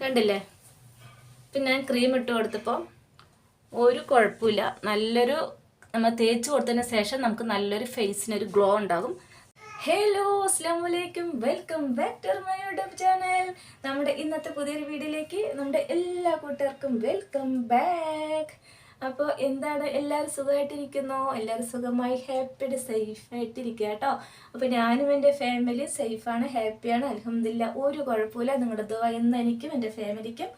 കണ്ടില്ലേ? പിന്നെ ഞാൻ ക്രീം ഇട്ട് കൊടുത്തപ്പോൾ ഒരു കുഴപ്പമില്ല. നല്ലൊരു നമ്മൾ തേച്ച് കൊടുത്തതിന് ശേഷം നമുക്ക് നല്ലൊരു ഫേസിനൊരു ഗ്ലോ ഉണ്ടാകും. Hello അസ്ലാമലൈക്കും welcome back to my YouTube channel നമ്മുടെ ഇന്നത്തെ പുതിയൊരു വീഡിയോയിലേക്ക് നമ്മുടെ എല്ലാ കൂട്ടുകാർക്കും വെൽക്കം ബാക്ക് അപ്പോൾ എന്താണ്? എല്ലാവരും സുഖമായിട്ടിരിക്കുന്നു? എല്ലാവരും സുഖമായി ഹാപ്പിയുടെ സേഫ് ആയിട്ടിരിക്കുക കേട്ടോ. അപ്പോൾ ഞാനും എന്റെ ഫാമിലി സേഫാണ് ഹാപ്പിയാണ് അലഹമില്ല ഒരു കുഴപ്പമില്ല നിങ്ങളുടെ ദുവ എന്ന് എനിക്കും എന്റെ ഫാമിലിക്കും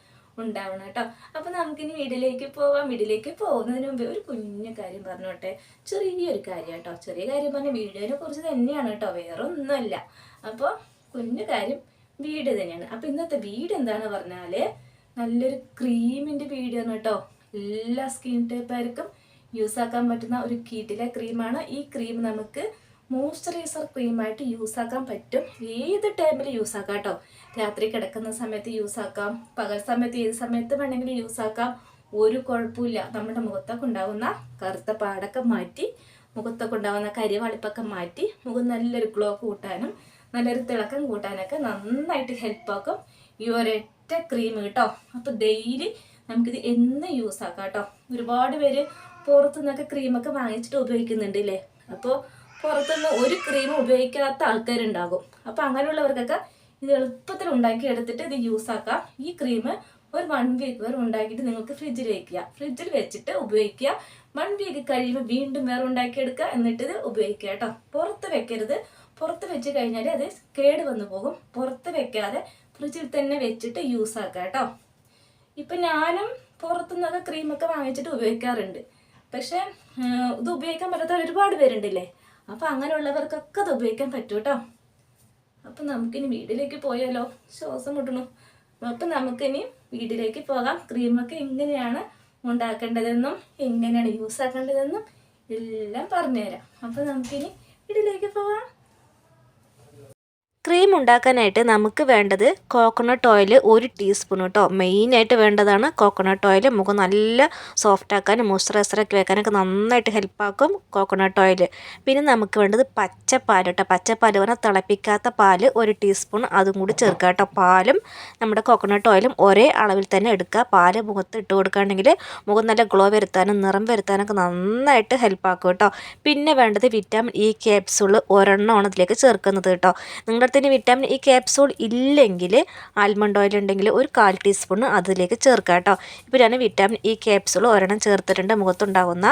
ഉണ്ടാവണം കേട്ടോ. അപ്പോൾ നമുക്കിനി വീട്ടിലേക്ക് പോവാം. വീട്ടിലേക്ക് പോകുന്നതിന് മുമ്പേ ഒരു കുഞ്ഞു കാര്യം പറഞ്ഞോട്ടെ. ചെറിയൊരു കാര്യം കേട്ടോ. ചെറിയ കാര്യം പറഞ്ഞ വീഡിയോനെ കുറിച്ച് തന്നെയാണ് കേട്ടോ. വേറെ ഒന്നുമല്ല അപ്പോൾ കുഞ്ഞു കാര്യം വീട് തന്നെയാണ്. അപ്പോൾ ഇന്നത്തെ വീട് എന്താണ് പറഞ്ഞാൽ നല്ലൊരു ക്രീമിന്റെ വീടാണ് കേട്ടോ. എല്ലാ സ്കിൻ ടൈപ്പുകാർക്കും യൂസ് ആക്കാൻ പറ്റുന്ന ഒരു കീട്ടിലെ ക്രീമാണ് ഈ ക്രീം നമുക്ക് മോയ്സ്ചറൈസർ ക്രീമായിട്ട് യൂസ് ആക്കാൻ പറ്റും. ഏത് ടൈമിൽ യൂസ് ആക്കാം കേട്ടോ രാത്രി കിടക്കുന്ന സമയത്ത് യൂസ് ആക്കാം. പകൽ സമയത്ത് ഏത് സമയത്ത് വേണമെങ്കിലും യൂസ് ആക്കാം. ഒരു കുഴപ്പമില്ല. നമ്മുടെ മുഖത്തൊക്കെ ഉണ്ടാകുന്ന കറുത്ത പാടൊക്കെ മാറ്റി മുഖത്തൊക്കെ ഉണ്ടാകുന്ന കരിവാളിപ്പൊക്കെ മാറ്റി മുഖം നല്ലൊരു ഗ്ലോ കൂട്ടാനും നല്ലൊരു തിളക്കം കൂട്ടാനൊക്കെ നന്നായിട്ട് ഹെൽപ്പാക്കും ഈ ഒരൊറ്റ ക്രീം കേട്ടോ അപ്പോൾ ഡെയിലി നമുക്കിത് എന്ന് യൂസ് ആക്കാം കേട്ടോ. ഒരുപാട് പേര് പുറത്തു നിന്നൊക്കെ ക്രീമൊക്കെ വാങ്ങിച്ചിട്ട് ഉപയോഗിക്കുന്നുണ്ട് ഇല്ലേ അപ്പോൾ പുറത്തുനിന്ന് ഒരു ക്രീം ഉപയോഗിക്കാത്ത ആൾക്കാരുണ്ടാകും. അപ്പോൾ അങ്ങനെയുള്ളവർക്കൊക്കെ ഇത് എളുപ്പത്തിൽ ഉണ്ടാക്കി എടുത്തിട്ട് ഇത് യൂസ് ആക്കാം. ഈ ക്രീം ഒരു വൺ വീക്ക് വരെ ഉണ്ടാക്കിയിട്ട് നിങ്ങൾക്ക് ഫ്രിഡ്ജിൽ വെക്കുക. ഫ്രിഡ്ജിൽ വെച്ചിട്ട് ഉപയോഗിക്കുക. വൺ വീക്ക് കഴിയുമ്പോൾ വീണ്ടും വേറെ ഉണ്ടാക്കിയെടുക്കുക. എന്നിട്ട് ഇത് ഉപയോഗിക്കുക കേട്ടോ. പുറത്ത് വെക്കരുത്. പുറത്ത് വെച്ച് കഴിഞ്ഞാൽ അത് കേട് വന്നു പോകും. പുറത്ത് വെക്കാതെ ഫ്രിഡ്ജിൽ തന്നെ വെച്ചിട്ട് യൂസ് ആക്കുക കേട്ടോ. ഇപ്പം ഞാനും പുറത്തുനിന്നൊക്കെ ക്രീമൊക്കെ വാങ്ങിച്ചിട്ട് ഉപയോഗിക്കാറുണ്ട്. പക്ഷേ ഇത് ഉപയോഗിക്കാൻ പറ്റാത്ത ഒരുപാട് പേരുണ്ടല്ലേ? അപ്പം അങ്ങനെയുള്ളവർക്കൊക്കെ അത് ഉപയോഗിക്കാൻ പറ്റൂ കേട്ടോ അപ്പം നമുക്കിനി വീട്ടിലേക്ക് പോയാലോ? ശ്വാസം മുട്ടണു. അപ്പം നമുക്കിനി വീട്ടിലേക്ക് പോകാം. ക്രീമൊക്കെ എങ്ങനെയാണ് ഉണ്ടാക്കേണ്ടതെന്നും എങ്ങനെയാണ് യൂസ് ആക്കേണ്ടതെന്നും എല്ലാം പറഞ്ഞുതരാം. അപ്പം നമുക്കിനി വീട്ടിലേക്ക് പോകാം ക്രീം ഉണ്ടാക്കാനായിട്ട് നമുക്ക് വേണ്ടത് കോക്കനട്ട് ഓയിൽ ഒരു ടീസ്പൂൺ കേട്ടോ മെയിനായിട്ട് വേണ്ടതാണ് കോക്കനട്ട് ഓയിൽ മുഖം നല്ല സോഫ്റ്റ് ആക്കാനും മോയ്സ്ചറൈസറൊക്കെ വെക്കാനൊക്കെ നന്നായിട്ട് ഹെൽപ്പാക്കും കോക്കനട്ട് ഓയിൽ പിന്നെ നമുക്ക് വേണ്ടത് പച്ചപ്പാൽ കേട്ടോ പച്ചപ്പാൽ പറഞ്ഞാൽ തിളപ്പിക്കാത്ത പാൽ ഒരു ടീസ്പൂൺ അതും കൂടി ചേർക്കുക കേട്ടോ പാലും നമ്മുടെ കോക്കനട്ട് ഓയിലും ഒരേ അളവിൽ തന്നെ എടുക്കുക. പാൽ മുഖത്ത് ഇട്ട് കൊടുക്കുകയാണെങ്കിൽ മുഖം നല്ല ഗ്ലോ വരുത്താനും നിറം വരുത്താനൊക്കെ നന്നായിട്ട് ഹെൽപ്പാക്കും കേട്ടോ പിന്നെ വേണ്ടത് വിറ്റാമിൻ ഇ ക്യാപ്സൂൾ ഒരെണ്ണമാണ് ഇതിലേക്ക് ചേർക്കുന്നത് കേട്ടോ നിങ്ങളുടെ അടുത്ത് വിറ്റാമിൻ ഈ ക്യാപ്സൂൾ ഇല്ലെങ്കിൽ ആൽമണ്ട് ഓയിൽ ഉണ്ടെങ്കിൽ ഒരു കാൽ ടീസ്പൂൺ അതിലേക്ക് ചേർക്കുക കേട്ടോ. ഇപ്പോൾ ഞാൻ വിറ്റാമിൻ ഈ ക്യാപ്സൂൾ ഒരെണ്ണം ചേർത്തിട്ടുണ്ട്. മുഖത്തുണ്ടാകുന്ന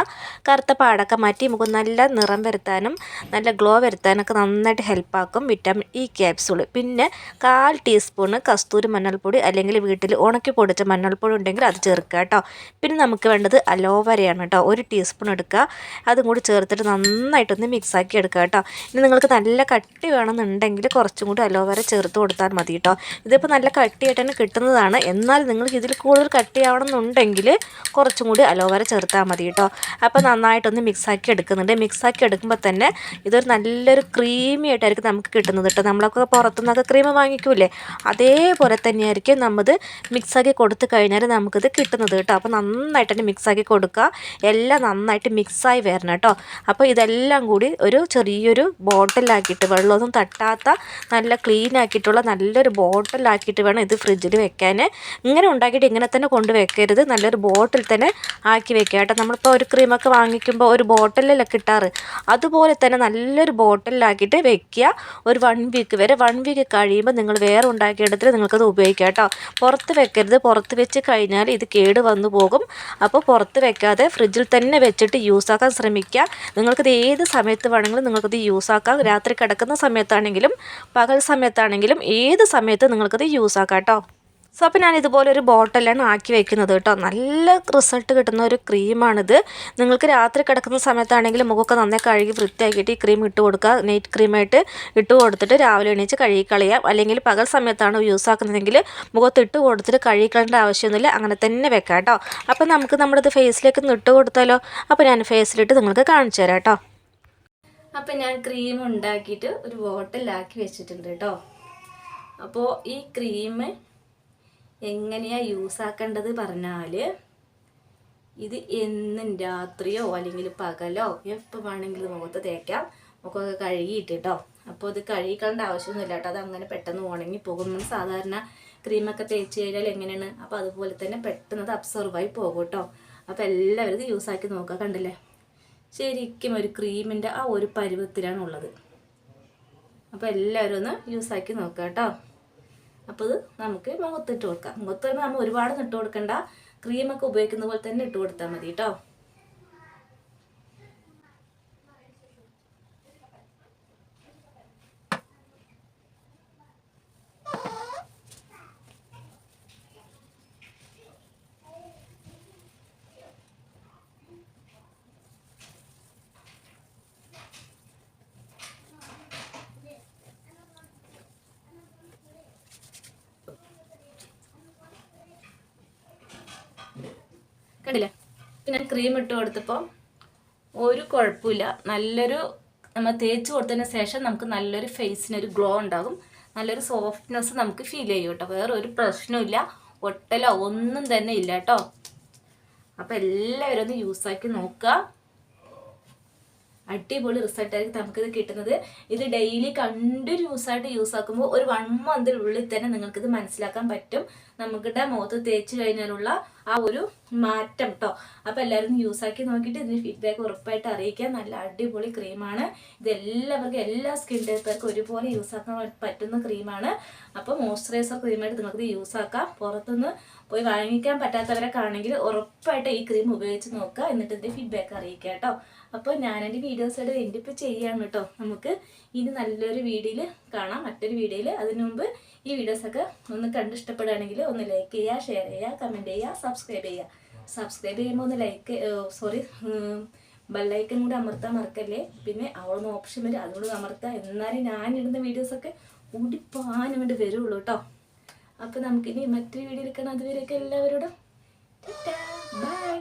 കറുത്ത പാടൊക്കെ മാറ്റി മുഖം നല്ല നിറം വരുത്താനും നല്ല ഗ്ലോ വരുത്താനൊക്കെ നന്നായിട്ട് ഹെൽപ്പാക്കും വിറ്റാമിൻ ഇ ക്യാപ്സൂൾ പിന്നെ കാൽ ടീസ്പൂൺ കസ്തൂരി മഞ്ഞൾപ്പൊടി അല്ലെങ്കിൽ വീട്ടിൽ ഉണക്കി പൊടിച്ച മഞ്ഞൾപ്പൊടി ഉണ്ടെങ്കിൽ അത് ചേർക്കുക കേട്ടോ. പിന്നെ നമുക്ക് വേണ്ടത് അലോവരയാണ് കേട്ടോ. ഒരു ടീസ്പൂൺ എടുക്കുക. അതും കൂടി ചേർത്തിട്ട് നന്നായിട്ടൊന്ന് മിക്സാക്കി എടുക്കുക കേട്ടോ. ഇനി നിങ്ങൾക്ക് നല്ല കട്ടി വേണമെന്നുണ്ടെങ്കിൽ കുറച്ചും കൂടി അലോവേര ചേർത്ത് കൊടുത്താൽ മതി കേട്ടോ ഇതിപ്പോൾ നല്ല കട്ടിയായിട്ട് തന്നെ കിട്ടുന്നതാണ്. എന്നാൽ നിങ്ങൾക്ക് ഇതിൽ കൂടുതൽ കട്ടിയാവണമെന്നുണ്ടെങ്കിൽ കുറച്ചും കൂടി അലോവേര ചേർത്താൽ മതി കേട്ടോ അപ്പോൾ നന്നായിട്ടൊന്ന് മിക്സാക്കി എടുക്കുന്നുണ്ട്. മിക്സാക്കി എടുക്കുമ്പോൾ തന്നെ ഇതൊരു നല്ലൊരു ക്രീമി ആയിട്ടായിരിക്കും നമുക്ക് കിട്ടുന്നത് കേട്ടോ നമ്മളൊക്കെ പുറത്തുനിന്നൊക്കെ ക്രീം വാങ്ങിക്കൂലേ അതേപോലെ തന്നെയായിരിക്കും നമ്മത് മിക്സാക്കി കൊടുത്തു കഴിഞ്ഞാൽ നമുക്കിത് കിട്ടുന്നത് കേട്ടോ അപ്പോൾ നന്നായിട്ട് തന്നെ മിക്സാക്കി കൊടുക്കുക. എല്ലാം നന്നായിട്ട് മിക്സായി വരണം കേട്ടോ അപ്പോൾ ഇതെല്ലാം കൂടി ഒരു ചെറിയൊരു ബോട്ടിലാക്കിയിട്ട് വെള്ളമൊന്നും തട്ടാത്ത നല്ല ക്ലീൻ ആക്കിയിട്ടുള്ള നല്ലൊരു ബോട്ടിലാക്കിയിട്ട് വേണം ഇത് ഫ്രിഡ്ജിൽ വെക്കാൻ ഇങ്ങനെ ഉണ്ടാക്കിയിട്ട് ഇങ്ങനെ തന്നെ കൊണ്ട് വെക്കരുത്. നല്ലൊരു ബോട്ടിൽ തന്നെ ആക്കി വെക്കുക കേട്ടോ. നമ്മളിപ്പോൾ ഒരു ക്രീമൊക്കെ വാങ്ങിക്കുമ്പോൾ ഒരു ബോട്ടിലല്ലേ കിട്ടാറ്? അതുപോലെ തന്നെ നല്ലൊരു ബോട്ടിലാക്കിയിട്ട് വെക്കുക. ഒരു വൺ വീക്ക് വരെ. വൺ വീക്ക് കഴിയുമ്പോൾ നിങ്ങൾ വേറെ ഉണ്ടാക്കിയെടുത്തിൽ നിങ്ങൾക്കത് ഉപയോഗിക്കാം കേട്ടോ. പുറത്ത് വെക്കരുത്. പുറത്ത് വെച്ച് കഴിഞ്ഞാൽ ഇത് കേട് വന്നു പോകും. അപ്പോൾ പുറത്ത് വെക്കാതെ ഫ്രിഡ്ജിൽ തന്നെ വെച്ചിട്ട് യൂസ് ആക്കാൻ ശ്രമിക്കുക. നിങ്ങൾക്കിത് ഏത് സമയത്ത് വേണമെങ്കിലും നിങ്ങൾക്കിത് യൂസ് ആക്കാം. രാത്രി കിടക്കുന്ന സമയത്താണെങ്കിലും പകൽ സമയത്താണെങ്കിലും ഏത് സമയത്ത് നിങ്ങൾക്കത് യൂസ് ആക്കാം കേട്ടോ സോ അപ്പോൾ ഞാൻ ഇതുപോലെ ഒരു ബോട്ടിലാണ് ആക്കി വെക്കുന്നത് കേട്ടോ. നല്ല റിസൾട്ട് കിട്ടുന്ന ഒരു ക്രീമാണിത് നിങ്ങൾക്ക് രാത്രി കിടക്കുന്ന സമയത്താണെങ്കിലും മുഖമൊക്കെ നന്നായി കഴുകി വൃത്തിയാക്കിയിട്ട് ഈ ക്രീം ഇട്ട് കൊടുക്കുക. നൈറ്റ് ക്രീമായിട്ട് ഇട്ട് കൊടുത്തിട്ട് രാവിലെ എണീച്ച് കഴുകി കളയാം അല്ലെങ്കിൽ പകൽ സമയത്താണ് യൂസ് ആക്കുന്നതെങ്കിൽ മുഖത്ത് ഇട്ട് കൊടുത്തിട്ട് കഴുകി കളയേണ്ട ആവശ്യമൊന്നുമില്ല. അങ്ങനെ തന്നെ വെക്കാം കേട്ടോ. അപ്പോൾ നമുക്ക് നമ്മുടെ ഇത് ഫേസിലേക്ക് ഒന്ന് ഇട്ട് കൊടുത്താലോ? അപ്പോൾ ഞാൻ ഫേസിലിട്ട് നിങ്ങൾക്ക് കാണിച്ചു തരാം കേട്ടോ. അപ്പം ഞാൻ ക്രീം ഉണ്ടാക്കിയിട്ട് ഒരു ബോട്ടിലാക്കി വെച്ചിട്ടുണ്ട് കേട്ടോ. അപ്പോൾ ഈ ക്രീം എങ്ങനെയാണ് യൂസ് ആക്കേണ്ടത് പറഞ്ഞാൽ ഇത് എന്നും രാത്രിയോ അല്ലെങ്കിൽ പകലോ എപ്പോൾ വേണമെങ്കിലും മുഖത്ത് തേക്കാം. മുഖമൊക്കെ കഴുകിയിട്ട് കേട്ടോ. അപ്പോൾ ഇത് കഴുകിക്കേണ്ട ആവശ്യമൊന്നുമില്ല കേട്ടോ. അത് അങ്ങനെ പെട്ടെന്ന് ഉണങ്ങി പോകും. നമ്മൾ സാധാരണ ക്രീമൊക്കെ തേച്ച് കഴിഞ്ഞാൽ എങ്ങനെയാണ്? അപ്പോൾ അതുപോലെ തന്നെ പെട്ടെന്ന് അത് അബ്സോർവായി പോകും കേട്ടോ. അപ്പോൾ എല്ലാവരും ഇത് യൂസാക്കി നോക്കുക കണ്ടില്ലേ? ശരിക്കും ഒരു ക്രീമിന്റെ ആ ഒരു പരുവത്തിലാണ് ഉള്ളത്. അപ്പോൾ എല്ലാവരും ഒന്ന് യൂസ് ആക്കി നോക്കുക കേട്ടോ. അപ്പോൾ ഇത് നമുക്ക് മുഖത്തിട്ട് കൊടുക്കാം. മുഖത്ത് വരുമ്പോൾ നമ്മൾ ഒരുപാട് ഇട്ട് കൊടുക്കണ്ട. ക്രീമൊക്കെ ഉപയോഗിക്കുന്ന പോലെ തന്നെ ഇട്ട് കൊടുത്താൽ മതി കേട്ടോ. കണ്ടില്ലേ? പിന്നെ ക്രീം ഇട്ട് കൊടുത്തപ്പോൾ ഒരു കുഴപ്പമില്ല. നല്ലൊരു നമ്മൾ തേച്ച് കൊടുത്തതിന് ശേഷം നമുക്ക് നല്ലൊരു ഫേസിനൊരു ഗ്ലോ ഉണ്ടാകും. നല്ലൊരു സോഫ്റ്റ്നെസ് നമുക്ക് ഫീൽ ചെയ്യും കേട്ടോ. വേറെ ഒരു പ്രശ്നമില്ല ഒട്ടലോ ഒന്നും തന്നെ ഇല്ല കേട്ടോ. അപ്പോൾ എല്ലാവരും ഒന്ന് യൂസാക്കി നോക്കുക. അടിപൊളി റിസൾട്ട് ആയിരിക്കും നമുക്കിത് കിട്ടുന്നത്. ഇത് ഡെയിലി കണ്ടിന്യൂസ് ആയിട്ട് യൂസ് ആക്കുമ്പോൾ ഒരു വൺ മന്തിനുള്ളിൽ തന്നെ നിങ്ങൾക്കിത് മനസ്സിലാക്കാൻ പറ്റും. നമുക്കിടെ മുഖത്ത് തേച്ച് കഴിഞ്ഞാലുള്ള ആ ഒരു മാറ്റം കേട്ടോ അപ്പോൾ എല്ലാവരും യൂസ് ആക്കി നോക്കിയിട്ട് ഇതിന് ഫീഡ്ബാക്ക് ഉറപ്പായിട്ട് അറിയിക്കുക. നല്ല അടിപൊളി ക്രീമാണ് ഇത് എല്ലാവർക്കും എല്ലാ സ്കിൻ ടൈപ്പർക്കും ഒരുപോലെ യൂസ് ആക്കാൻ പറ്റുന്ന ക്രീമാണ് അപ്പോൾ മോയ്സ്ചറൈസർ ക്രീമായിട്ട് നിങ്ങൾക്ക് യൂസ് ആക്കാം. പുറത്തുനിന്ന് പോയി വാങ്ങിക്കാൻ പറ്റാത്തവരൊക്കെ ആണെങ്കിൽ ഉറപ്പായിട്ട് ഈ ക്രീം ഉപയോഗിച്ച് നോക്കുക. എന്നിട്ട് ഇതിന്റെ ഫീഡ്ബാക്ക് അറിയിക്കുക കേട്ടോ അപ്പോൾ ഞാൻ എന്റെ വീഡിയോസോട് എന്റെ ഇപ്പോൾ ചെയ്യാണ് കേട്ടോ നമുക്ക് ഇനി നല്ലൊരു വീഡിയോയിൽ കാണാം. മറ്റൊരു വീഡിയോയിൽ അതിനു മുമ്പ് ഈ വീഡിയോസൊക്കെ ഒന്ന് കണ്ട് ഇഷ്ടപ്പെടുകയാണെങ്കിൽ ഒന്ന് ലൈക്ക് ചെയ്യുക ഷെയർ ചെയ്യുക കമന്റ് ചെയ്യുക സബ്സ്ക്രൈബ് ചെയ്യുക. സബ്സ്ക്രൈബ് ചെയ്യുമ്പോൾ ഒന്ന് ലൈക്ക് സോറി ബെല്ലൈക്കൻ കൂടെ അമർത്താൻ മറക്കല്ലേ? പിന്നെ അവിടുന്ന് ഓപ്ഷൻ വരും അതുകൊണ്ട് അമർത്താം എന്നാലും ഞാൻ ഇടുന്ന വീഡിയോസൊക്കെ കൊണ്ട് വരുള്ളൂ കേട്ടോ അപ്പോൾ നമുക്കിനി മറ്റൊരു വീഡിയോ എടുക്കണം അതുവരെയൊക്കെ എല്ലാവരോടും. ബൈ